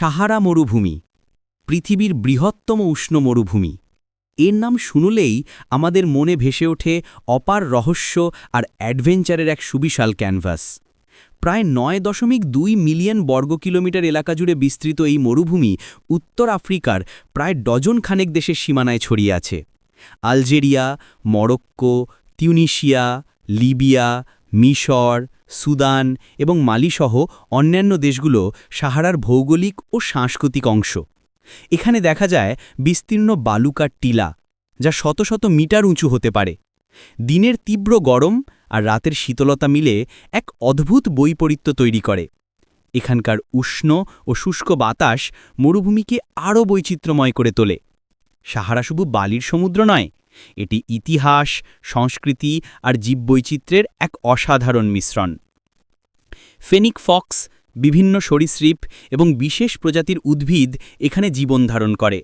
সাহারা মরুভূমি, পৃথিবীর বৃহত্তম উষ্ণ মরুভূমি। এর নাম শুনলেই আমাদের মনে ভেসে ওঠে অপার রহস্য আর অ্যাডভেঞ্চারের এক সুবিশাল ক্যানভাস। প্রায় নয় দশমিক দুই মিলিয়ন বর্গ কিলোমিটার এলাকা জুড়ে বিস্তৃত এই মরুভূমি উত্তর আফ্রিকার প্রায় ডজন খানেক দেশের সীমানায় ছড়িয়ে আছে। আলজেরিয়া, মরক্কো তিউনিশিয়া লিবিয়া, মিশর সুদান এবং মালিসহ অন্যান্য দেশগুলো সাহারার ভৌগোলিক ও সাংস্কৃতিক অংশ। এখানে দেখা যায় বিস্তীর্ণ বালুকার টিলা, যা শত শত মিটার উঁচু হতে পারে। দিনের তীব্র গরম আর রাতের শীতলতা মিলে এক অদ্ভুত বৈপরীত্য তৈরি করে। এখানকার উষ্ণ ও শুষ্ক বাতাস মরুভূমিকে আরও বৈচিত্র্যময় করে তোলে। সাহারা শুধু বালির সমুদ্র নয়, এটি ইতিহাস, সংস্কৃতি আর জীববৈচিত্র্যের এক অসাধারণ মিশ্রণ। ফেনিক ফক্স বিভিন্ন সরীসৃপ এবং বিশেষ প্রজাতির উদ্ভিদ এখানে জীবন ধারণ করে।